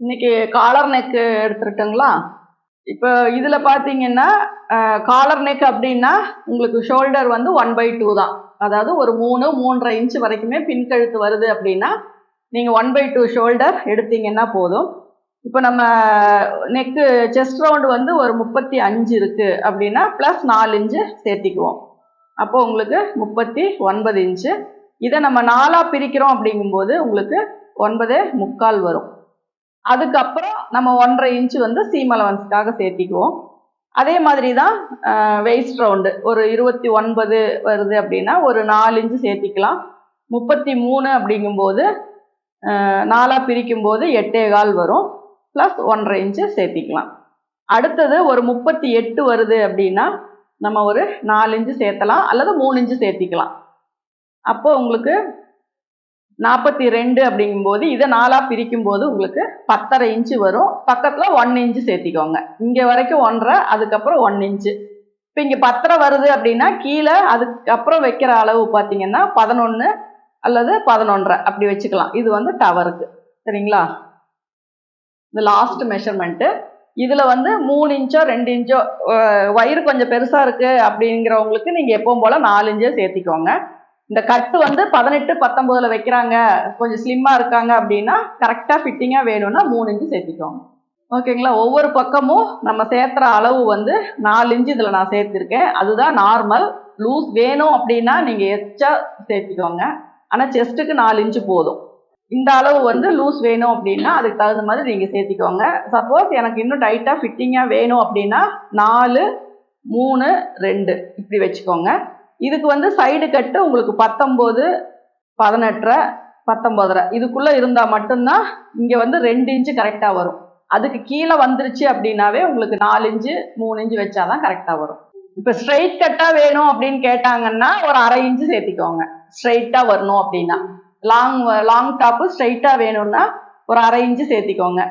இன்னைக்கு collar neck எடுத்துருட்டுங்களா இப்போ இதில் பார்த்தீங்கன்னா காலர் நெக் அப்படின்னா உங்களுக்கு ஷோல்டர் வந்து ஒன் பை டூ தான். அதாவது ஒரு மூணு மூன்றரை இன்ச் வரைக்குமே பின்கழுத்து வருது அப்படின்னா நீங்கள் ஒன் பை டூ ஷோல்டர் எடுத்தீங்கன்னா போதும். இப்போ நம்ம நெக்கு செஸ்ட் ரவுண்டு வந்து ஒரு முப்பத்தி அஞ்சு இருக்குது அப்படின்னா ப்ளஸ் நாலு இன்ச்சு சேர்த்திக்குவோம். அப்போ உங்களுக்கு முப்பத்தி ஒன்பது இன்ச்சு இதை நம்ம நாலாக பிரிக்கிறோம் அப்படிங்கும்போது உங்களுக்கு ஒன்பதே முக்கால் வரும். அதுக்கப்புறம் நம்ம ஒன்றரை இன்ச்சு வந்து சீம் அலவன்ஸ்க்காக சேர்த்திக்குவோம். அதே மாதிரி தான் வெயிஸ்ட் ரவுண்டு ஒரு இருபத்தி ஒன்பது வருது அப்படின்னா ஒரு நாலு இன்ச்சு சேர்த்திக்கலாம். முப்பத்தி மூணு அப்படிங்கும்போது நாலாக பிரிக்கும்போது எட்டே கால் வரும். ப்ளஸ் ஒன்றரை இன்ச்சு சேர்த்திக்கலாம். அடுத்தது ஒரு முப்பத்தி எட்டு வருது அப்படின்னா நம்ம ஒரு நாலு இன்ச்சு சேர்த்தலாம். அல்லது மூணு இன்ச்சு சேர்த்திக்கலாம். அப்போ உங்களுக்கு நாற்பத்தி ரெண்டு அப்படிங்கும்போது இதை நாலாக பிரிக்கும்போது உங்களுக்கு பத்தரை இன்ச்சு வரும். பக்கத்தில் ஒன் இன்ச்சு சேர்த்திக்கோங்க. இங்கே வரைக்கும் ஒன்றரை அதுக்கப்புறம் ஒன் இன்ச்சு இப்போ இங்கே பத்தரை வருது அப்படின்னா கீழே அதுக்கப்புறம் வைக்கிற அளவு பார்த்தீங்கன்னா பதினொன்று அல்லது பதினொன்றரை. அப்படி வச்சுக்கலாம். இது வந்து டவருக்கு. சரிங்களா? இந்த லாஸ்ட் மெஷர்மெண்ட்டு இதில் வந்து மூணு இன்ச்சோ ரெண்டு இன்ச்சோ வயிறு கொஞ்சம் பெருசாக இருக்குது அப்படிங்கிறவங்களுக்கு நீங்கள் எப்பவும் போல் நாலு இன்ச்சோ சேர்த்திக்கோங்க. இந்த கட்டு வந்து பதினெட்டு பத்தொன்பதுல வைக்கிறாங்க. கொஞ்சம் ஸ்லிம்மாக இருக்காங்க அப்படின்னா கரெக்டாக ஃபிட்டிங்காக வேணும்னா மூணு இன்ச்சு சேர்த்திக்கோங்க. ஓகேங்களா? ஒவ்வொரு பக்கமும் நம்ம சேர்த்துற அளவு வந்து நாலு இன்ச்சு இதில் நான் சேர்த்துருக்கேன். அதுதான் நார்மல் லூஸ் வேணும் அப்படின்னா நீங்கள் எச்சா சேர்த்திக்கோங்க. ஆனால் செஸ்ட்டுக்கு நாலு இன்ச்சு போதும். இந்த அளவு வந்து லூஸ் வேணும் அப்படின்னா அதுக்கு தகுந்த மாதிரி நீங்கள் சேர்த்திக்கோங்க. சப்போஸ் எனக்கு இன்னும் டைட்டாக ஃபிட்டிங்காக வேணும் அப்படின்னா நாலு மூணு ரெண்டு இப்படி வச்சுக்கோங்க. இதுக்கு வந்து சைடு கட்டு உங்களுக்கு பத்தொம்போது பதினெட்டரை பத்தொம்போதரை. இதுக்குள்ளே இருந்தால் மட்டும்தான் இங்கே வந்து ரெண்டு இன்ச்சு கரெக்டாக வரும். அதுக்கு கீழே வந்துருச்சு அப்படின்னாவே உங்களுக்கு நாலு இன்ச்சு மூணு இன்ச்சு வச்சாதான் கரெக்டாக வரும். இப்போ ஸ்ட்ரைட் கட்டாக வேணும் அப்படின்னு கேட்டாங்கன்னா ஒரு அரை இன்ச்சு சேர்த்திக்கோங்க. ஸ்ட்ரைட்டாக வரணும் அப்படின்னா. லாங் லாங் டாப்பு ஸ்ட்ரைட்டாக வேணும்னா ஒரு அரை இன்ச்சு சேர்த்திக்கோங்க.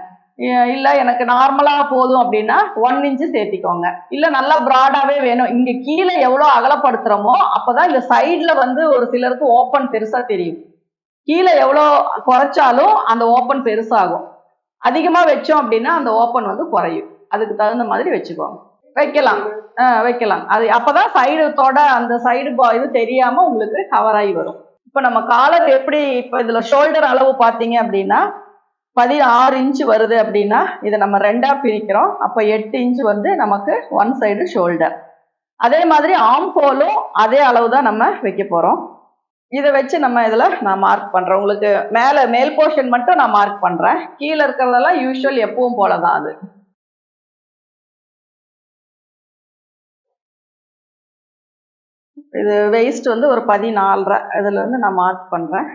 இல்லை எனக்கு நார்மலாக போதும் அப்படின்னா ஒன் இன்ச்சு சேர்த்திக்கோங்க. இல்லை நல்லா ப்ராடாகவே வேணும். இங்கே கீழே எவ்வளோ அகலப்படுத்துகிறோமோ அப்போ தான் இந்த சைடில் வந்து ஒரு சிலருக்கு ஓப்பன் பெருசாக தெரியும். கீழே எவ்வளோ குறைச்சாலும் அந்த ஓப்பன் பெருசாகும். அதிகமாக வச்சோம் அப்படின்னா அந்த ஓப்பன் வந்து குறையும். அதுக்கு தகுந்த மாதிரி வச்சுக்கோங்க. வைக்கலாம். வைக்கலாம். அது அப்போதான் சைடுத்தோட அந்த சைடு இது தெரியாமல் உங்களுக்கு கவர் ஆகி வரும். இப்போ நம்ம காலர் எப்படி இப்போ இதில் ஷோல்டர் அளவு பார்த்தீங்க அப்படின்னா பதினாறு இன்ச்சு வருது அப்படின்னா இதை நம்ம ரெண்டாக பிரிக்கிறோம். அப்போ எட்டு இன்ச்சு வந்து நமக்கு ஒன் சைடு ஷோல்டர் அதே மாதிரி ஆம் ஹோலும் அதே அளவு தான் நம்ம வைக்க போகிறோம் இதை வச்சு நம்ம இதில் நான் மார்க் பண்ணுறேன் உங்களுக்கு மேலே மேல் போர்ஷன் மட்டும் நான் மார்க் பண்ணுறேன் கீழே இருக்கிறதெல்லாம் யூஸ்வல் எப்பவும் போல தான் அது. இது வெயிஸ்ட் வந்து ஒரு பதினாலரை. இதில் வந்து நான் மார்க் பண்ணுறேன்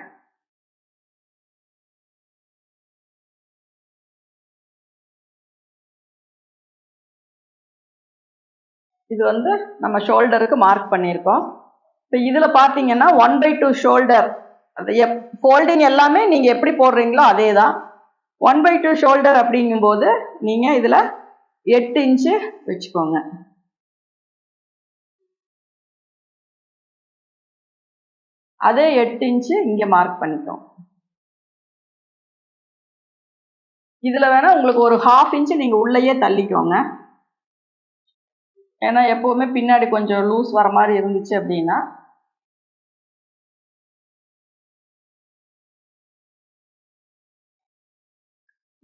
இது வந்து நம்ம ஷோல்டருக்கு மார்க் பண்ணியிருக்கோம். இப்போ இதில் பார்த்தீங்கன்னா ஒன் பை டூ ஷோல்டர் அது எப் ஃபோல்டிங் எல்லாமே நீங்கள் எப்படி போடுறீங்களோ அதே தான் ஒன் பை டூ ஷோல்டர் அப்படிங்கும்போது நீங்கள் இதில் எட்டு இன்ச்சு வச்சுக்கோங்க. அதே எட்டு இன்ச்சு இங்கே மார்க் பண்ணிக்கோங்க இதில் வேணால் உங்களுக்கு ஒரு ஹாஃப் இன்ச்சு நீங்கள் உள்ளேயே தள்ளிக்கோங்க. ஏன்னா எப்போவுமே பின்னாடி கொஞ்சம் லூஸ் வர மாதிரி இருந்துச்சு அப்படின்னா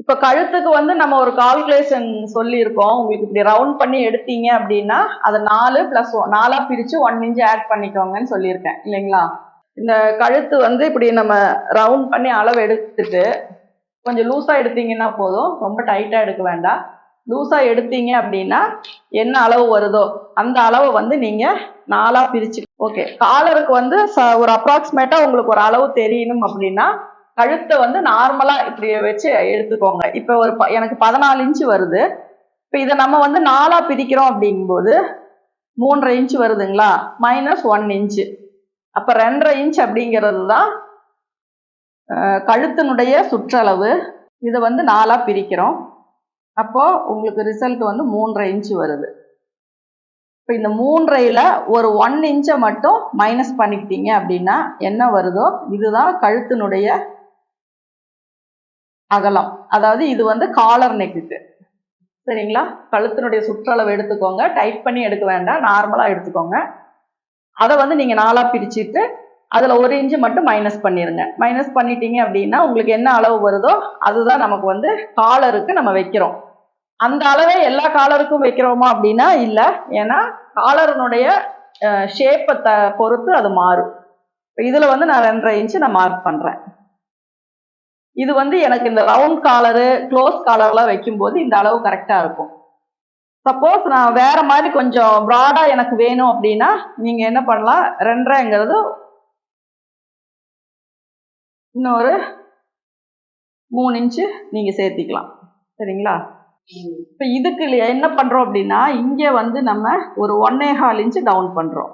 இப்போ கழுத்துக்கு வந்து நம்ம ஒரு கால்குலேஷன் சொல்லியிருக்கோம். உங்களுக்கு இப்படி ரவுண்ட் பண்ணி எடுத்தீங்க அப்படின்னா அதை நாலு ப்ளஸ் நாலாக பிரித்து ஒன் இன்ச்சு ஆட் பண்ணிக்கோங்கன்னு சொல்லியிருக்கேன். இல்லைங்களா? இந்த கழுத்து வந்து இப்படி நம்ம ரவுண்ட் பண்ணி அளவு எடுத்துட்டு கொஞ்சம் லூஸாக எடுத்தீங்கன்னா போதும். ரொம்ப டைட்டாக எடுக்க வேண்டாம். லூஸாக எடுத்தீங்க அப்படின்னா என்ன அளவு வருதோ அந்த அளவை வந்து நீங்கள் நாலாக பிரிச்சு ஓகே காலருக்கு வந்து ச ஒரு அப்ராக்சிமேட்டாக உங்களுக்கு ஒரு அளவு தெரியணும் அப்படின்னா கழுத்தை வந்து நார்மலாக இப்படி வச்சு எடுத்துக்கோங்க. இப்போ ஒரு ப எனக்கு பதினாலு இன்ச்சு வருது. இப்போ இதை நம்ம வந்து நாலாக பிரிக்கிறோம் அப்படிங்கும்போது மூன்றரை இன்ச்சு வருதுங்களா? மைனஸ் ஒன் இன்ச்சு அப்போ ரெண்டரை இன்ச் அப்படிங்கிறது தான் கழுத்தினுடைய சுற்றளவு. இதை வந்து நாலாக பிரிக்கிறோம். அப்போது உங்களுக்கு ரிசல்ட் வந்து மூன்றரை இன்ச்சு வருது. இப்போ இந்த மூன்றையில் ஒரு ஒன் இன்ச்சை மட்டும் மைனஸ் பண்ணிக்கிட்டீங்க அப்படின்னா என்ன வருதோ இதுதான் கழுத்தினுடைய அகலம். அதாவது இது வந்து காலர் நெக்குக்கு சரிங்களா? கழுத்தினுடைய சுற்றளவு எடுத்துக்கோங்க. டைட் பண்ணி எடுக்க வேண்டாம். நார்மலாக எடுத்துக்கோங்க. அதை வந்து நீங்கள் நாலாக பிரிச்சுட்டு அதில் ஒரு இன்ச்சு மட்டும் மைனஸ் பண்ணிடுங்க மைனஸ் பண்ணிட்டீங்க அப்படின்னா உங்களுக்கு என்ன அளவு வருதோ அதுதான் நமக்கு வந்து காலருக்கு நம்ம வைக்கிறோம். அந்த அளவே எல்லா காலருக்கும் வைக்கிறோமா அப்படின்னா இல்லை. ஏன்னா காலருனுடைய ஷேப்பை த பொறுத்து அது மாறும். இதில் வந்து நான் ரெண்டரை இன்ச்சு நான் மார்க் பண்ணுறேன் இது வந்து எனக்கு இந்த ரவுண்ட் காலரு க்ளோஸ் காலர்லாம் வைக்கும்போது இந்த அளவு கரெக்டாக இருக்கும். சப்போஸ் நான் வேற மாதிரி கொஞ்சம் ப்ராடாக எனக்கு வேணும் அப்படின்னா நீங்கள் என்ன பண்ணலாம்? ரெண்டரைங்கிறது இன்னொரு மூணு இன்ச்சு நீங்கள் சேர்த்திக்கலாம். சரிங்களா? இப்போ இதுக்கு என்ன பண்ணுறோம் அப்படின்னா இங்கே வந்து நம்ம ஒரு ஒன்னே ஹால் இன்ச்சு டவுன் பண்ணுறோம்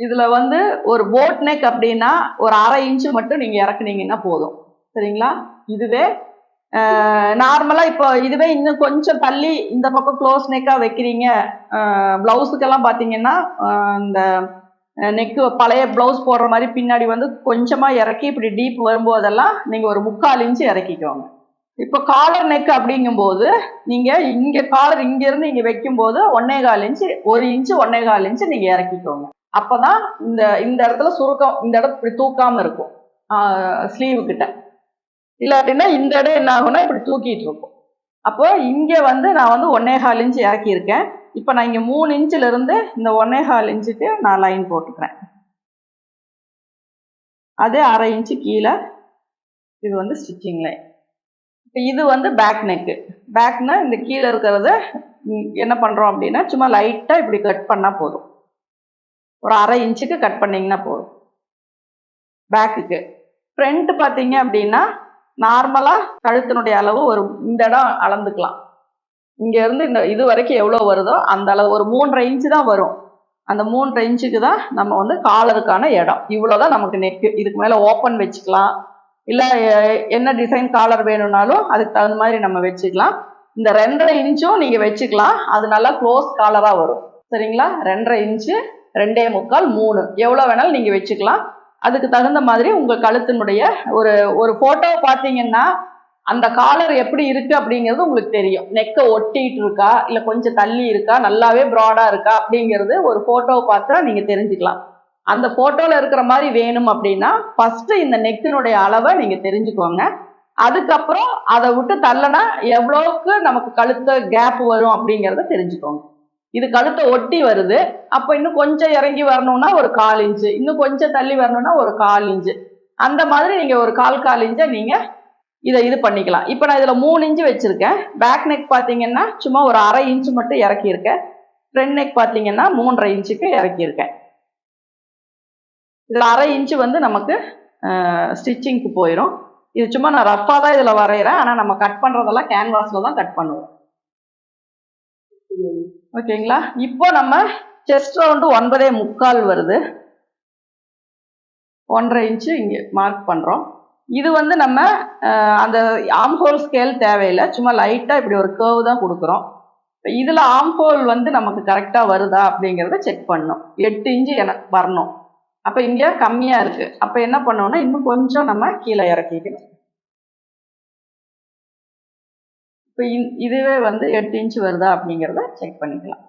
இதில் வந்து ஒரு போட் நெக் அப்படின்னா ஒரு அரை இன்ச்சு மட்டும் நீங்கள் இறக்குனீங்கன்னா போதும். சரிங்களா? இதுவே நார்மலாக இப்போ இதுவே இன்னும் கொஞ்சம் தள்ளி இந்த பக்கம் க்ளோஸ் நெக்காக வைக்கிறீங்க. ப்ளவுஸுக்கெல்லாம் பார்த்தீங்கன்னா இந்த நெக்கு பழைய ப்ளவுஸ் போடுற மாதிரி பின்னாடி வந்து கொஞ்சமாக இறக்கி இப்படி டீப் வரும்போதெல்லாம் நீங்கள் ஒரு முக்கால் இன்ச்சு இறக்கிக்கோங்க. இப்போ காலர் நெக் அப்படிங்கும்போது நீங்கள் இங்கே காலர் இங்கேருந்து இங்கே வைக்கும்போது ஒன்னே கால் இன்ச்சு ஒரு இன்ச்சு ஒன்னே கால் இன்ச்சு நீங்கள் இறக்கிக்கோங்க. அப்போ தான் இந்த இந்த இடத்துல சுருக்கம் இந்த இடம் இப்படி தூக்காமல் இருக்கும். ஸ்லீவு கிட்ட. இல்லாட்டினா இந்த இடம் என்ன ஆகும்னா இப்படி தூக்கிட்டு இருக்கும். அப்போ இங்கே வந்து நான் வந்து ஒன்னே கால் இன்ச்சு இறக்கியிருக்கேன். இப்போ நான் இங்கே மூணு இன்ச்சிலிருந்து இந்த ஒன்னே கால் இன்ச்சுக்கு நான் லைன் போட்டுக்கிறேன். அதே அரை இன்ச்சு கீழே இது வந்து ஸ்டிச்சிங் லைன் இப்போ இது வந்து பேக் நெக்கு பேக்னா இந்த கீழே இருக்கிறத என்ன பண்ணுறோம் அப்படின்னா சும்மா லைட்டாக இப்படி கட் பண்ணால் போதும். ஒரு அரை இன்ச்சுக்கு கட் பண்ணிங்கன்னா போதும். பேக்குக்கு ஃப்ரண்ட் பார்த்தீங்க அப்படின்னா நார்மலாக கழுத்தினுடைய அளவு ஒரு இந்த இடம் அளந்துக்கலாம். இங்கேருந்து இந்த இது வரைக்கும் எவ்வளோ வருதோ அந்த அளவு ஒரு மூன்றரை இன்ச்சு தான் வரும். அந்த மூன்றரை இன்ச்சுக்கு தான் நம்ம வந்து காலருக்கான இடம். இவ்வளோ தான் நமக்கு நெக்கு இதுக்கு மேலே ஓப்பன் வச்சுக்கலாம். இல்லை என்ன டிசைன் காலர் வேணும்னாலும் அதுக்கு தகுந்த மாதிரி நம்ம வச்சுக்கலாம். இந்த ரெண்டரை இன்ச்சும் நீங்கள் வச்சுக்கலாம். அது நல்லா க்ளோஸ் காலராக வரும். சரிங்களா? ரெண்டரை இன்ச்சு ரெண்டே முக்கால் மூணு. எவ்வளோ வேணாலும் நீங்கள் வச்சுக்கலாம். அதுக்கு தகுந்த மாதிரி உங்கள் கழுத்தினுடைய ஒரு ஒரு ஃபோட்டோ பார்த்தீங்கன்னா அந்த காலர் எப்படி இருக்கு அப்படிங்கிறது உங்களுக்கு தெரியும். நெக்கை ஒட்டிட்டு இருக்கா? இல்லை கொஞ்சம் தள்ளி இருக்கா? நல்லாவே ப்ராடாக இருக்கா? அப்படிங்கிறது ஒரு ஃபோட்டோவை பார்த்தா நீங்கள் தெரிஞ்சுக்கலாம். அந்த ஃபோட்டோவில் இருக்கிற மாதிரி வேணும் அப்படின்னா ஃபஸ்ட்டு இந்த நெக்கினுடைய அளவை நீங்கள் தெரிஞ்சுக்கோங்க. அதுக்கப்புறம் அதை விட்டு தள்ளனா எவ்வளோக்கு நமக்கு கழுத்த கேப் வரும் அப்படிங்கிறத தெரிஞ்சுக்கோங்க. இது கழுத்தை ஒட்டி வருது. அப்போ இன்னும் கொஞ்சம் இறங்கி வரணும்னா ஒரு கால் இன்ச்சு இன்னும் கொஞ்சம் தள்ளி வரணும்னா ஒரு கால் இன்ச்சு அந்த மாதிரி நீங்கள் ஒரு கால் கால் இன்ச்சை நீங்கள் இதை இது பண்ணிக்கலாம். இப்போ நான் இதில் மூணு இன்ச்சு வச்சுருக்கேன். பேக் நெக் பார்த்தீங்கன்னா சும்மா ஒரு அரை இன்ச்சு மட்டும் இறக்கியிருக்கேன். ஃப்ரண்ட் நெக் பார்த்தீங்கன்னா மூன்றரை இன்ச்சுக்கு இறக்கியிருக்கேன். இதில் அரை இன்ச்சு வந்து நமக்கு ஸ்டிச்சிங்க்கு போயிடும் இது சும்மா நான் ரஃப்பாக தான் இதில் வரைகிறேன் ஆனால் நம்ம கட் பண்ணுறதெல்லாம் கேன்வாஸில் தான் கட் பண்ணுவோம். ஓகேங்களா இப்போ நம்ம செஸ்ட் ரவுண்டு ஒன்பதே முக்கால் வருது. ஒன்றரை இன்ச்சு இங்கே மார்க் பண்ணுறோம் இது வந்து நம்ம அந்த ஆம்ஹோல் ஸ்கேல் தேவையில்லை. சும்மா லைட்டாக இப்படி ஒரு கேர்வ் தான் கொடுக்குறோம். இப்போ இதில் ஆம்ஹோல் வந்து நமக்கு கரெக்டாக வருதா அப்படிங்கிறத செக் பண்ணணும். எட்டு இன்ச்சு எனக்கு வரணும். அப்போ இங்கே கம்மியாக இருக்குது அப்போ என்ன பண்ணோம்னா இன்னும் கொஞ்சம் நம்ம கீழே இறக்கிக்கணும். இப்போ இதுவே வந்து எட்டு இன்ச்சு வருதா அப்படிங்கிறத செக் பண்ணிக்கலாம்.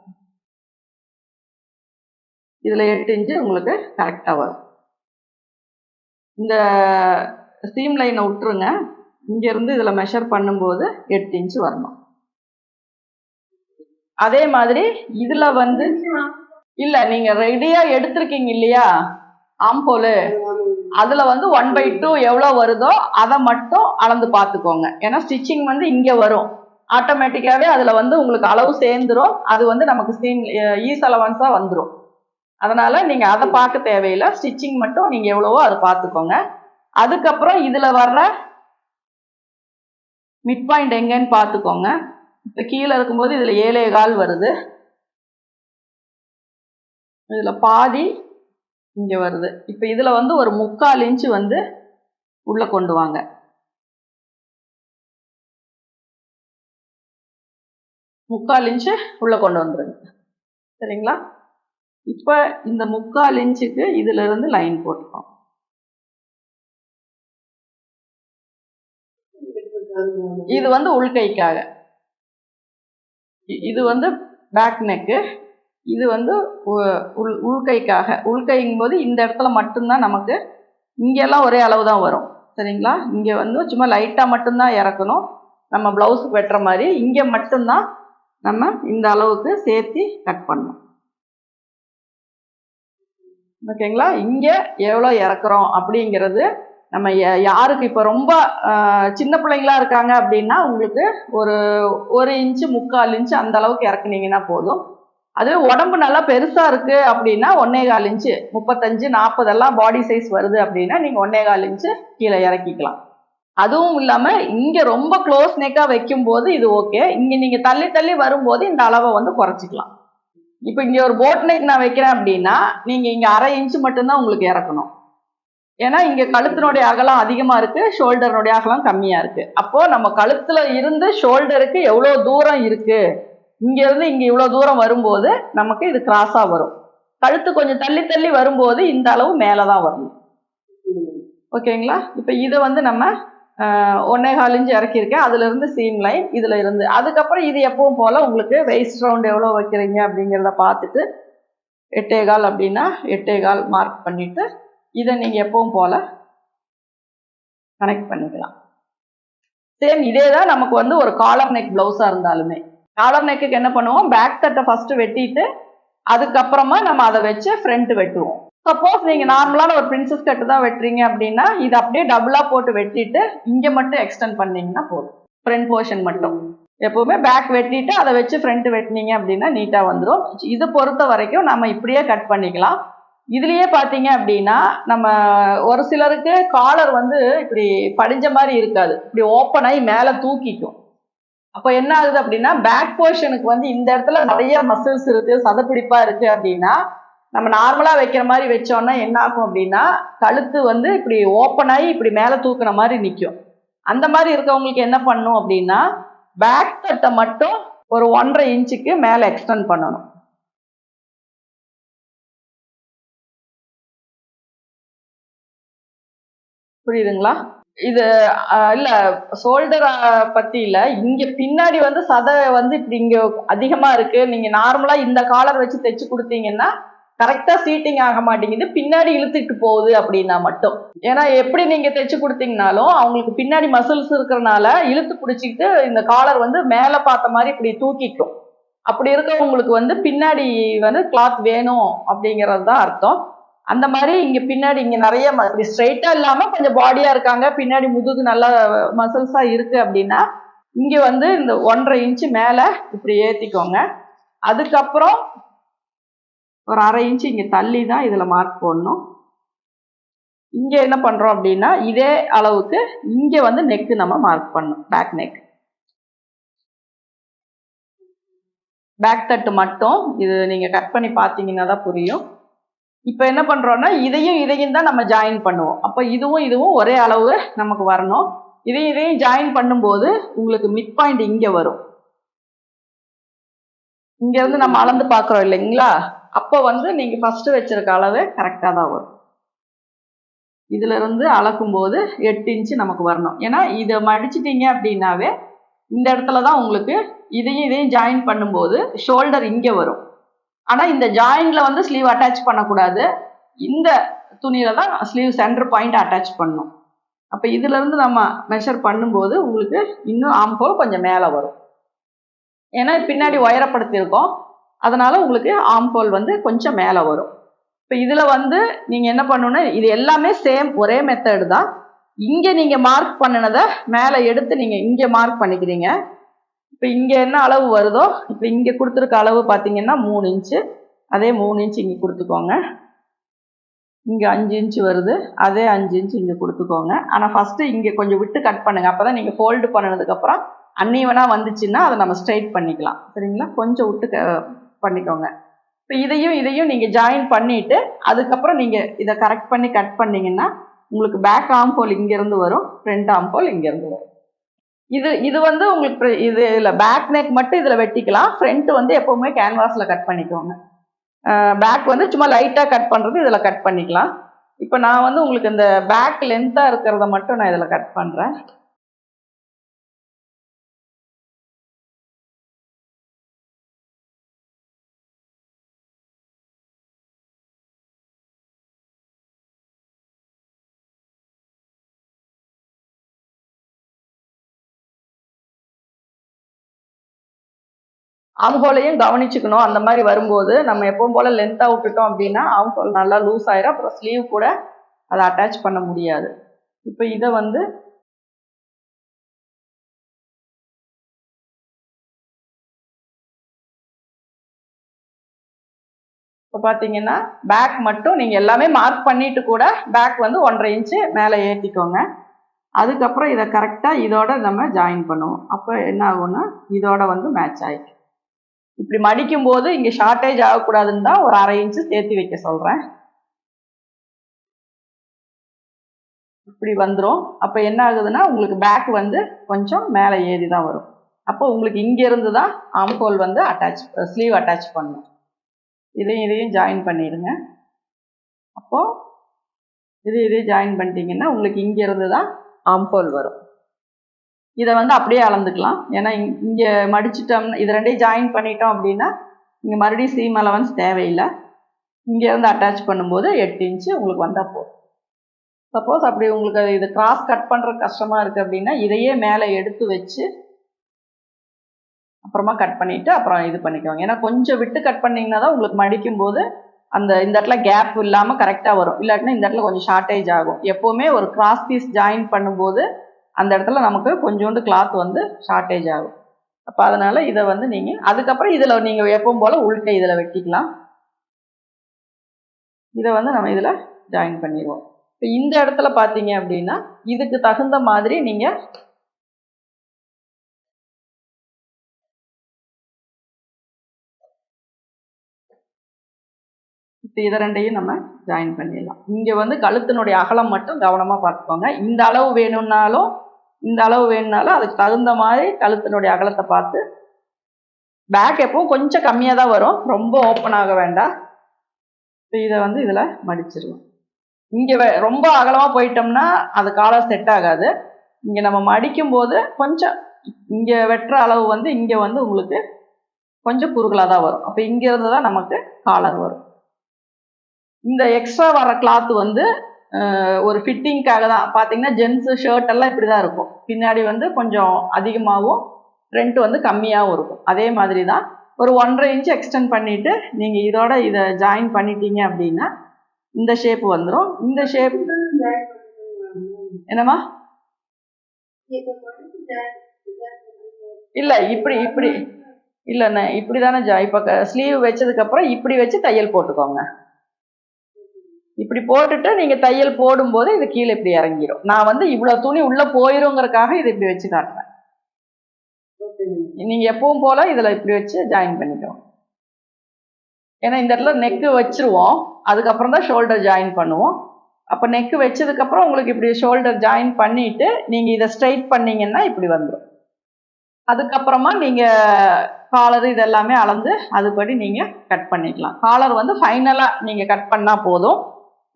இதில் எட்டு இன்ச்சு உங்களுக்கு கரெக்டாக வரும். இந்த சீம் லைனை விட்டுருங்க. இங்கேருந்து இதில் மெஷர் பண்ணும்போது எட்டு இன்ச்சு வரணும். அதே மாதிரி இதில் வந்து இல்லை நீங்கள் ரெடியாக எடுத்திருக்கீங்க இல்லையா? ஆம்போலு அதில் வந்து ஒன் பை டூ எவ்வளோ வருதோ அதை மட்டும் அளந்து பார்த்துக்கோங்க. ஏன்னா ஸ்டிச்சிங் வந்து இங்கே வரும். ஆட்டோமேட்டிக்காகவே அதில் வந்து உங்களுக்கு அளவு சேர்ந்துரும். அது வந்து நமக்கு சீன் ஈஸ் அலவன்ஸாக வந்துடும் அதனால் நீங்கள் அதை பார்க்க தேவையில்லை. ஸ்டிச்சிங் மட்டும் நீங்கள் எவ்வளவோ அதை பார்த்துக்கோங்க. அதுக்கப்புறம் இதில் வர்ற மிட் பாயிண்ட் எங்கன்னு பார்த்துக்கோங்க. இப்போ கீழே இருக்கும்போது இதில் ஏழே கால் வருது. இதில் பாதி இங்கே வருது. இப்போ இதில் வந்து ஒரு முக்கால் இன்ச்சு வந்து உள்ளே கொண்டு வாங்க. முக்கால் இன்ச்சு உள்ளே கொண்டு வந்துடுங்க சரிங்களா? இப்போ இந்த முக்கால் இன்ச்சுக்கு இதிலிருந்து லைன் போட்டுக்கோம் இது வந்து உள்கைக்காக. இது வந்து பேக் நெக்கு இது வந்து உள் உள்கைக்காக. உள்கைங்கும் போது இந்த இடத்துல மட்டும்தான் நமக்கு இங்கெல்லாம் ஒரே அளவு தான் வரும். சரிங்களா? இங்கே வந்து சும்மா லைட்டாக மட்டும்தான் இறக்கணும். நம்ம ப்ளவுஸுக்கு வெட்டுற மாதிரி இங்கே மட்டும்தான் நம்ம இந்த அளவுக்கு சேர்த்து கட் பண்ணணும். ஓகேங்களா? இங்கே எவ்வளோ இறக்குறோம் அப்படிங்கிறது நம்ம யா- யாருக்கு இப்போ ரொம்ப சின்ன பிள்ளைங்களா இருக்காங்க அப்படின்னா உங்களுக்கு ஒரு ஒரு இன்ச்சு முக்கால் இன்ச்சு அந்த அளவுக்கு இறக்குனீங்கன்னா போதும். அது உடம்பு நல்லா பெருசாக இருக்குது அப்படின்னா ஒன்னே கால் இன்ச்சு முப்பத்தஞ்சு நாற்பதெல்லாம் பாடி சைஸ் வருது அப்படின்னா நீங்கள் ஒன்னே கால் இன்ச்சு கீழே இறக்கிக்கலாம். அதுவும் இல்லாமல் இங்கே ரொம்ப க்ளோஸ் நெக்காக வைக்கும்போது இது ஓகே இங்கே நீங்கள் தள்ளி தள்ளி வரும்போது இந்த அளவை வந்து குறைச்சிக்கலாம். இப்போ இங்கே ஒரு போட் நெக் நான் வைக்கிறேன் அப்படின்னா நீங்கள் இங்கே அரை இன்ச்சு மட்டும்தான் உங்களுக்கு இறக்கணும். ஏன்னா இங்க கழுத்தினுடைய அகலம் அதிகமா இருக்கு ஷோல்டர்னுடைய அகலம் கம்மியா இருக்கு. அப்போ நம்ம கழுத்துல இருந்து ஷோல்டருக்கு எவ்வளவு தூரம் இருக்கு? இங்க இருந்து இங்க இவ்வளவு தூரம் வரும்போது நமக்கு இது கிராஸா வரும். கழுத்து கொஞ்சம் தள்ளி தள்ளி வரும்போது இந்த அளவு மேலதான் வரும். ஓகேங்களா? இப்போ இதை வந்து நம்ம ஒன்னே கால் இன்ச்சு இறக்கியிருக்கேன். அதுல இருந்து சீம் லைன் இதுல இருந்து. அதுக்கப்புறம் இது எப்பவும் போல உங்களுக்கு வெயிஸ்ட் ரவுண்ட் எவ்வளோ வைக்கிறீங்க அப்படிங்கிறத பார்த்துட்டு எட்டே கால் அப்படின்னா எட்டே கால் மார்க் பண்ணிட்டு இதை நீங்கள் எப்பவும் போல கனெக்ட் பண்ணிக்கலாம். சேம் இதே தான் நமக்கு வந்து ஒரு காலர் நெக் ப்ளவுஸாக இருந்தாலுமே. காலர் நெக்குக்கு என்ன பண்ணுவோம்? பேக் தட்டை ஃபஸ்ட்டு வெட்டிட்டு அதுக்கப்புறமா நம்ம அதை வச்சு ஃப்ரண்ட் வெட்டுவோம். சப்போஸ் நீங்கள் நார்மலான ஒரு பிரின்சஸ் கட்டு தான் வெட்டுறீங்க அப்படின்னா இது அப்படியே டபுளாக போட்டு வெட்டிட்டு இங்கே மட்டும் எக்ஸ்டெண்ட் பண்ணிங்கன்னா போதும். ஃப்ரண்ட் போர்ஷன் மட்டும். எப்பவுமே பேக் வெட்டிட்டு அதை வச்சு ஃப்ரண்ட் வெட்டினீங்க அப்படின்னா நீட்டாக வந்துடும் இது பொறுத்த வரைக்கும் நம்ம இப்படியே கட் பண்ணிக்கலாம். இதுலயே பாத்தீங்க அப்படின்னா நம்ம ஒரு சிலருக்கு காலர் வந்து இப்படி படிஞ்ச மாதிரி இருக்காது. இப்படி ஓப்பன் ஆகி மேல தூக்கிக்கும். அப்போ என்ன ஆகுது அப்படின்னா பேக் போர்ஷனுக்கு வந்து இந்த இடத்துல நிறைய மசில்ஸ் இருக்கு சதப்பிடிப்பா இருக்கு அப்படின்னா நம்ம நார்மலா வைக்கிற மாதிரி வச்சோம்னா என்ன ஆகும் அப்படின்னா கழுத்து வந்து இப்படி ஓப்பன் ஆகி இப்படி மேல தூக்குற மாதிரி நிற்கும் அந்த மாதிரி இருக்கவங்களுக்கு என்ன பண்ணும் அப்படின்னா பேக் தட்டை மட்டும் ஒரு ஒன்றரை இன்ச்சுக்கு மேலே எக்ஸ்டெண்ட் பண்ணணும். புரியுதுங்களா? இது இல்ல ஷோல்டர் பத்தி இல்ல. இங்க பின்னாடி வந்து சதை வந்து இப்படி இங்க அதிகமா இருக்கு. நீங்க நார்மலா இந்த காலர் வச்சு தைச்சு கொடுத்தீங்கன்னா கரெக்டா சீட்டிங் ஆக மாட்டேங்குது. பின்னாடி இழுத்துட்டு போகுது அப்படின்னா மட்டும். ஏன்னா எப்படி நீங்க தைச்சு கொடுத்தீங்கனாலும் அவங்களுக்கு பின்னாடி மசில்ஸ் இருக்கிறனால இழுத்து பிடிச்சிக்கிட்டு இந்த காலர் வந்து மேல பார்த்த மாதிரி இப்படி தூக்கிக்கும். அப்படி இருக்கவங்களுக்கு வந்து பின்னாடி வந்து கிளாத் வேணும் அப்படிங்கிறது தான் அர்த்தம். அந்த மாதிரி இங்க பின்னாடி இங்க நிறைய ம- இப்படி ஸ்ட்ரைட்டா இல்லாம கொஞ்சம் பாடியா இருக்காங்க. பின்னாடி முதுகு நல்லா மசில்ஸா இருக்கு அப்படின்னா இங்க வந்து இந்த ஒன்றரை இன்ச்சு மேல இப்படி ஏத்திக்கோங்க. அதுக்கப்புறம் ஒரு அரை இன்ச்சு இங்க தள்ளி தான் இதுல மார்க் போடணும். இங்க என்ன பண்றோம் அப்படின்னா இதே அளவுக்கு இங்க வந்து நெக்கு நம்ம மார்க் பண்ணணும். பேக் நெக் பேக் தட்டு மட்டும் இது நீங்க கட் பண்ணி பார்த்தீங்கன்னா தான் புரியும். இப்போ என்ன பண்ணுறோன்னா இதையும் இதையும் தான் நம்ம ஜாயின் பண்ணுவோம். அப்போ இதுவும் இதுவும் ஒரே அளவு நமக்கு வரணும். இதையும் இதையும் ஜாயின் பண்ணும்போது உங்களுக்கு மிட் பாயிண்ட் இங்கே வரும். இங்கேருந்து நம்ம அளந்து பார்க்குறோம் இல்லைங்களா? அப்போ வந்து நீங்கள் ஃபஸ்ட்டு வச்சிருக்க அளவு கரெக்டாக தான் வரும். இதிலிருந்து அளக்கும்போது எட்டு இன்ச்சு நமக்கு வரணும். ஏன்னா இதை மடிச்சிட்டிங்க அப்படின்னாவே இந்த இடத்துல தான் உங்களுக்கு இதையும் இதையும் ஜாயின் பண்ணும்போது ஷோல்டர் இங்கே வரும். ஆனா இந்த ஜாயின்ல வந்து ஸ்லீவ் அட்டாச் பண்ணக்கூடாது. இந்த துணியில தான் ஸ்லீவ் சென்டர் பாயிண்ட் அட்டாச் பண்ணும். அப்போ இதுல இருந்து நம்ம மெஷர் பண்ணும்போது உங்களுக்கு இன்னும் ஆம்ஹோல் கொஞ்சம் மேலே வரும். ஏன்னா பின்னாடி உயரப்படுத்தியிருக்கோம். அதனால உங்களுக்கு ஆம்ஹோல் வந்து கொஞ்சம் மேலே வரும். இப்போ இதில் வந்து நீங்கள் என்ன பண்ணணும்னா இது எல்லாமே சேம் ஒரே மெத்தடு தான். இங்கே நீங்கள் மார்க் பண்ணினதை மேலே எடுத்து நீங்கள் இங்கே மார்க் பண்ணிக்கிறீங்க. இப்போ இங்கே என்ன அளவு வருதோ இப்போ இங்கே கொடுத்துருக்க அளவு பார்த்தீங்கன்னா மூணு இன்ச்சு அதே மூணு இன்ச்சு இங்கே கொடுத்துக்கோங்க. இங்கே அஞ்சு இன்ச்சு வருது. அதே அஞ்சு இன்ச்சு இங்கே கொடுத்துக்கோங்க. ஆனால் ஃபஸ்ட்டு இங்கே கொஞ்சம் விட்டு கட் பண்ணுங்க. அப்பதான் நீங்கள் ஃபோல்டு பண்ணினதுக்கப்புறம் அன்னீவனாக வந்துச்சுன்னா அதை நம்ம ஸ்ட்ரைட் பண்ணிக்கலாம். சரிங்களா? கொஞ்சம் விட்டு க- பண்ணிக்கோங்க. இப்போ இதையும் இதையும் நீங்கள் ஜாயின் பண்ணிட்டு அதுக்கப்புறம் நீங்கள் இதை கரெக்ட் பண்ணி கட் பண்ணிங்கன்னா உங்களுக்கு பேக் ஆம் இங்கேருந்து வரும் ஃப்ரண்ட் ஆம் இங்கேருந்து வரும். இது இது வந்து உங்களுக்கு இது இல்லை பேக் நெக் மட்டும் இதில் வெட்டிக்கலாம். ஃப்ரண்ட் வந்து எப்போவுமே கேன்வாஸில் கட் பண்ணிக்கோங்க. பேக் வந்து சும்மா லைட்டாக கட் பண்ணுறது இதில் கட் பண்ணிக்கலாம். இப்போ நான் வந்து உங்களுக்கு இந்த பேக் லென்த்தாக இருக்கிறத மட்டும் நான் இதில் கட் பண்ணுறேன் ஆம்ஹோலையும் கவனிச்சுக்கணும். அந்த மாதிரி வரும்போது நம்ம எப்பவும் போல லென்த்தாக விட்டுட்டோம் அப்படின்னா ஆம்ஹோல் நல்லா லூஸ் ஆயிரும். அப்புறம் ஸ்லீவ் கூட அதை அட்டாச் பண்ண முடியாது. இப்போ இதை வந்து இப்போ பார்த்தீங்கன்னா பேக் மட்டும் நீங்கள் எல்லாமே மார்க் பண்ணிட்டு கூட பேக் வந்து ஒன்றரை இன்ச்சு மேலே ஏற்றிக்கோங்க அதுக்கப்புறம் இதை கரெக்டாக இதோட நம்ம ஜாயின் பண்ணுவோம். அப்போ என்ன ஆகும்னா இதோட வந்து மேட்ச் ஆகிக்கும் இப்படி மடிக்கும் போது இங்கே ஷார்ட்டேஜ் ஆகக்கூடாதுன்னு தான் ஒரு அரை இன்ச்சு சேர்த்து வைக்க சொல்கிறேன் இப்படி வந்துடும் அப்போ என்ன ஆகுதுன்னா உங்களுக்கு பேக் வந்து கொஞ்சம் மேலே ஏறி தான் வரும். அப்போ உங்களுக்கு இங்கேருந்து தான் ஆம்கோல் வந்து அட்டாச் ஸ்லீவ் அட்டாச் பண்ணும். இதையும் இதையும் ஜாயின் பண்ணிடுங்க. அப்போது இது இதையும் ஜாயின் பண்ணிட்டீங்கன்னா உங்களுக்கு இங்கேருந்து தான் ஆம்கோல் வரும். இதை வந்து அப்படியே அளந்துக்கலாம். ஏன்னா இங்கே மடிச்சிட்டோம் இது ரெண்டையும் ஜாயின் பண்ணிட்டோம் அப்படின்னா இங்கே மறுபடியும் சீம் அலவன்ஸ் தேவையில்லை. இங்கேருந்து அட்டாச் பண்ணும்போது எட்டு இன்ச்சு உங்களுக்கு வந்தால் போதும். சப்போஸ் அப்படி உங்களுக்கு இது கிராஸ் கட் பண்ணுற கஷ்டமாக இருக்குது அப்படின்னா இதையே மேலே எடுத்து வச்சு அப்புறமா கட் பண்ணிவிட்டு அப்புறம் இது பண்ணிக்கோங்க. ஏன்னா கொஞ்சம் விட்டு கட் பண்ணிங்கன்னா தான் உங்களுக்கு மடிக்கும் போது அந்த இந்த இடத்துல கேப் இல்லாமல் கரெக்டாக வரும். இல்லாட்டினா இந்த இடத்துல கொஞ்சம் ஷார்ட்டேஜ் ஆகும். எப்போவுமே ஒரு கிராஸ் பீஸ் ஜாயின் பண்ணும்போது அந்த இடத்துல நமக்கு கொஞ்சோண்டு கிளாத் வந்து ஷார்ட்டேஜ் ஆகும். அப்போ அதனால் இதை வந்து நீங்கள் அதுக்கப்புறம் இதில் நீங்கள் எப்பவும் போல் உள்கை இதில் வெட்டிக்கலாம். இதை வந்து நம்ம இதில் ஜாயின் பண்ணிடுவோம். இப்போ இந்த இடத்துல பார்த்தீங்க அப்படின்னா இதுக்கு தகுந்த மாதிரி நீங்கள் இப்போ இதை ரெண்டையும் நம்ம ஜாயின் பண்ணிடலாம். இங்கே வந்து கழுத்தினுடைய அகலம் மட்டும் கவனமாக பார்த்துக்கோங்க. இந்த அளவு வேணும்னாலும் இந்த அளவு வேணும்னாலும் அதுக்கு தகுந்த மாதிரி கழுத்தினுடைய அகலத்தை பார்த்து பேக் எப்பவும் கொஞ்சம் கம்மியாக தான் வரும். ரொம்ப ஓப்பன் ஆக வேண்டாம். இப்போ இதை வந்து இதில் மடிச்சிருவோம். இங்கே ரொம்ப அகலமாக போயிட்டோம்னா அது காலர் செட் ஆகாது. இங்கே நம்ம மடிக்கும் போது கொஞ்சம் இங்கே வெட்டுற அளவு வந்து இங்கே வந்து உங்களுக்கு கொஞ்சம் குறுகலாக தான் வரும். அப்போ இங்கேருந்து தான் நமக்கு காலர் வரும். இந்த எக்ஸ்ட்ரா வர கிளாத் வந்து ஒரு ஃபிட்டிங்க்காக தான். பார்த்தீங்கன்னா ஜென்ஸு ஷர்ட் எல்லாம் இப்படி தான் இருக்கும். பின்னாடி வந்து கொஞ்சம் அதிகமாகவும் ரெண்ட் வந்து கம்மியாகவும் இருக்கும். அதே மாதிரி தான் ஒரு ஒன்றரை இன்ச் எக்ஸ்டெண்ட் பண்ணிவிட்டு நீங்கள் இதோட இதை ஜாயின் பண்ணிட்டீங்க அப்படின்னா இந்த ஷேப் வந்துடும் இந்த ஷேப் என்னம்மா? இல்லை இப்படி இப்படி இல்லைண்ணே இப்படி தானே ஜா இப்போ ஸ்லீவ் வச்சதுக்கப்புறம் இப்படி வச்சு தையல் போட்டுக்கோங்க. இப்படி போட்டுட்டு நீங்கள் தையல் போடும்போது இது கீழே இப்படி இறங்கிடும் நான் வந்து இவ்வளோ துணி உள்ளே போயிருங்கிறக்காக இதை இப்படி வச்சு காட்டுறேன். நீங்கள் எப்பவும் போல இதில் இப்படி வச்சு ஜாயின் பண்ணிக்கோங்க. ஏன்னா இந்த இடத்துல நெக்கு வச்சிருவோம். அதுக்கப்புறம் தான் ஷோல்டர் ஜாயின் பண்ணுவோம். அப்போ நெக்கு வச்சதுக்கப்புறம் உங்களுக்கு இப்படி ஷோல்டர் ஜாயின் பண்ணிட்டு நீங்கள் இதை ஸ்ட்ரைட் பண்ணீங்கன்னா இப்படி வந்துடும் அதுக்கப்புறமா நீங்கள் காலர் இதெல்லாமே அளந்து அதுபடி நீங்கள் கட் பண்ணிக்கலாம். காலர் வந்து ஃபைனலாக நீங்கள் கட் பண்ணால் போதும்.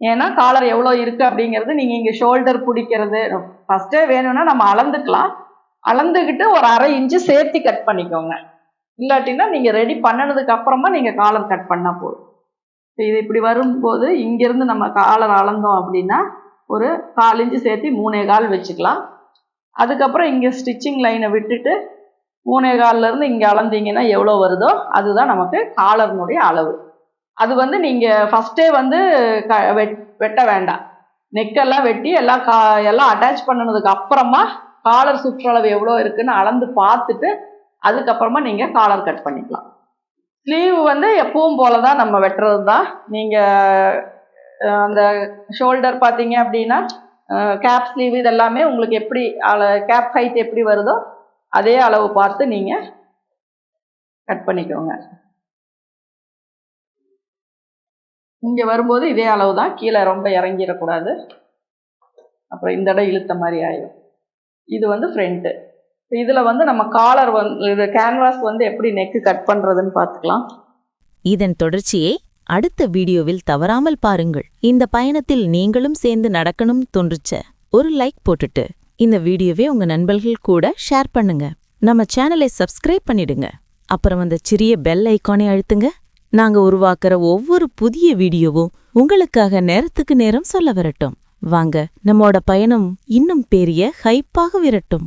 ஏன்னா காலர் எவ்வளோ இருக்குது அப்படிங்கிறது நீங்கள் இங்கே ஷோல்டர் பிடிக்கிறது ஃபஸ்ட்டே வேணும்னா நம்ம அளந்துக்கலாம். அளந்துக்கிட்டு ஒரு அரை இன்ச்சு சேர்த்து கட் பண்ணிக்கோங்க. இல்லாட்டினா நீங்கள் ரெடி பண்ணினதுக்கு அப்புறமா நீங்கள் காலர் கட் பண்ணால் போதும். இது இப்படி வரும்போது இங்கேருந்து நம்ம காலர் அளந்தோம் அப்படின்னா ஒரு கால் இன்ச்சு சேர்த்து மூணே கால் வச்சுக்கலாம். அதுக்கப்புறம் இங்கே ஸ்டிச்சிங் லைனை விட்டுட்டு மூணே கால்லேருந்து இங்கே அளந்தீங்கன்னா எவ்வளோ வருதோ அதுதான் நமக்கு காலர்னுடைய அளவு. அது வந்து நீங்கள் ஃபஸ்ட்டே வந்து க வெட் வெட்ட வேண்டாம். நெக்கெல்லாம் வெட்டி எல்லாம் கா எல்லாம் அட்டாச் பண்ணினதுக்கு அப்புறமா காலர் சுற்றளவு எவ்வளோ இருக்குன்னு அளந்து பார்த்துட்டு அதுக்கப்புறமா நீங்கள் காலர் கட் பண்ணிக்கலாம். ஸ்லீவ் வந்து எப்பவும் போல தான் நம்ம வெட்டுறது தான் நீங்கள் அந்த ஷோல்டர் பார்த்தீங்க அப்படின்னா கேப் ஸ்லீவ் இதெல்லாமே உங்களுக்கு எப்படி கேப் ஹைட் எப்படி வருதோ அதே அளவு பார்த்து நீங்கள் கட் பண்ணிக்கோங்க. இங்கே வரும்போது இதே அளவு தான் கீழே ரொம்ப இறங்கிடக்கூடாது. அப்புறம் இந்த இடம் இழுத்த மாதிரி ஆயிடும் இது வந்து ஃப்ரண்ட்டு இதில் வந்து நம்ம காலர் வந்து இது கேன்வாஸ் வந்து எப்படி நெக்கு கட் பண்ணுறதுன்னு பார்த்துக்கலாம். இதன் தொடர்ச்சியை அடுத்த வீடியோவில் தவறாமல் பாருங்கள். இந்த பயணத்தில் நீங்களும் சேர்ந்து நடக்கணும் தோன்றுச்ச ஒரு லைக் போட்டுட்டு இந்த வீடியோவை உங்க நண்பர்கள் கூட ஷேர் பண்ணுங்க. நம்ம சேனலை சப்ஸ்கிரைப் பண்ணிடுங்க. அப்புறம் அந்த சிறிய பெல் ஐக்கானை அழுத்துங்க. நாங்க உருவாக்குற ஒவ்வொரு புதிய வீடியோவும் உங்களுக்காக நேரத்துக்கு நேரம் சொல்ல வரட்டும். வாங்க நம்மோட பயணம் இன்னும் பெரிய ஹைப்பாக விரட்டும்.